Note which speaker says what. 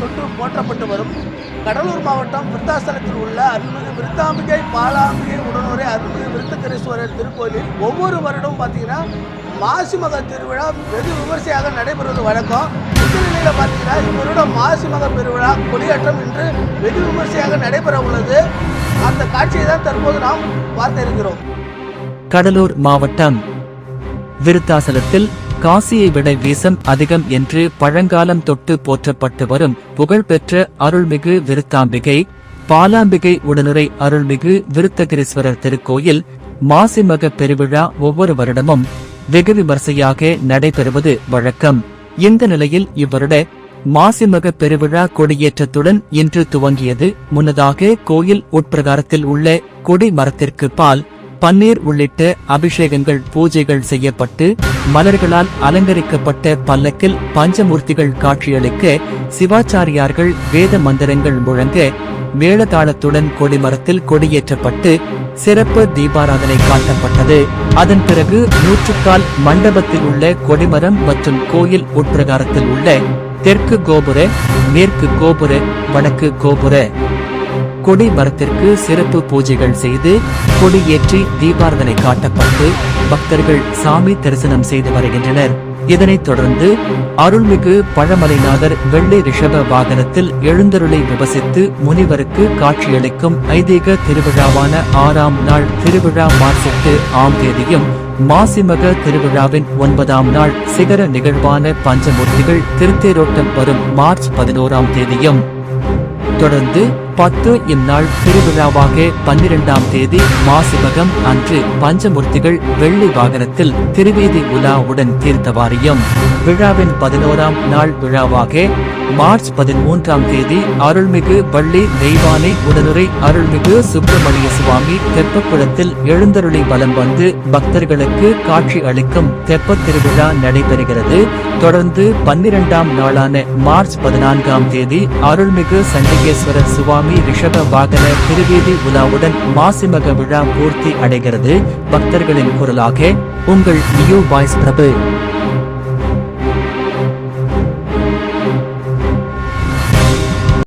Speaker 1: தொற்று போற்றப்பட்டு வரும். கடலூர் மாவட்டம் விருத்தாசலத்தில் உள்ள அருள்மிகு விருத்தாம்பிகை பாலாம்பிகை உடனுரை அருள்மிகு விருத்தகரீஸ்வரர் திருக்கோயிலில் ஒவ்வொரு வருடமும் பார்த்தீங்கன்னா மாசி மக திருவிழா வெகு விமர்சையாக நடைபெறுவது வழக்கம். இந்த நிலையில் பார்த்தீங்கன்னா இவருடன் மாசி மக பெருவிழா கொடியேற்றம் இன்று வெகு விமர்சையாக நடைபெற உள்ளது. அந்த காட்சியை தான் தற்போது நாம் பார்த்திருக்கிறோம்
Speaker 2: கடலூர் மாவட்டம் விருத்தாசலத்தில் காசியை விட வீசம் அதிகம் என்று பழங்காலம் தொட்டு போற்றப்பட்டு வரும் புகழ்பெற்ற அருள்மிகு விருத்தாம்பிகை பாலாம்பிகை உடனுரை அருள்மிகு விருத்தகிரீஸ்வரர் திருக்கோயில் மாசிமக பெருவிழா ஒவ்வொரு வருடமும் வெகு விமர்சையாக நடைபெறுவது வழக்கம். இந்த நிலையில் இவ்வருட மாசிமக பெருவிழா கொடியேற்றத்துடன் இன்று துவங்கியது. முன்னதாக கோயில் உட்பிரகாரத்தில் உள்ள கொடி மரத்திற்கு பால் பன்னீர் உள்ளிட்ட அபிஷேகங்கள் பூஜைகள் செய்யப்பட்டு மலர்களால் அலங்கரிக்கப்பட்ட பல்லக்கில் பஞ்சமூர்த்திகள் காட்சியளிக்க சிவாச்சாரியார்கள் வேத மந்திரங்கள் முழங்க மேளதாளத்துடன் கொடிமரத்தில் கொடியேற்றப்பட்டு சிறப்பு தீபாராதனை காட்டப்பட்டது. அதன் பிறகு நூற்றுக்கால் மண்டபத்தில் உள்ள கொடிமரம் மற்றும் கோயில் உட்பிரகாரத்தில் உள்ள தெற்கு கோபுர மேற்கு கோபுர வடக்கு கோபுர கொடி மரத்திற்கு சிறப்பு பூஜைகள் செய்து கொடியேற்றி தீபாரதனை காட்டப்பட்டு பக்தர்கள் சாமி தரிசனம் செய்து வருகின்றனர். இதனைத் தொடர்ந்து அருள்மிகு பழமலைநாதர் வெள்ளை ரிஷப வாகனத்தில் எழுந்தருளை விபசித்து முனிவருக்கு காட்சியளிக்கும் ஐதீக திருவிழாவான ஆறாம் நாள் திருவிழா மார்ச் எட்டு ஆம் தேதியும் மாசிமக திருவிழாவின் ஒன்பதாம் நாள் சிகர நிகழ்வான பஞ்சமூர்த்திகள் திருத்தேரோட்டம் வரும் மார்ச் பதினோராம் தேதியும். தொடர்ந்து பத்து இந்நாள் திருவிழாவாக பன்னிரெண்டாம் தேதி மாசிபகம் அன்று பஞ்சமூர்த்திகள் வெள்ளி வாகனத்தில் திருவேதி உலாவுடன் தீர்த்தவாரியம். விழாவின் பதினோராம் நாள் விழாவாக மார்ச் பதிமூன்றாம் தேதி அருள்மிகு பள்ளி தெய்வானை உடனுரை அருள்மிகு சுப்பிரமணிய சுவாமி தெப்பக்குளத்தில் எழுந்தருளி வலம் வந்து பக்தர்களுக்கு காட்சி அளிக்கும் தெப்ப திருவிழா நடைபெறுகிறது. தொடர்ந்து பன்னிரெண்டாம் நாளான மார்ச் பதினான்காம் தேதி அருள்மிகு சண்டிகேஸ்வரர் சுவாமி ரிஷப வாகன திருவேதி உலாவுடன் மாசிமக விழா பூர்த்தி அடைகிறது. பக்தர்களின் குரலாக உங்கள் நியூ வாய்ஸ் பிரபு.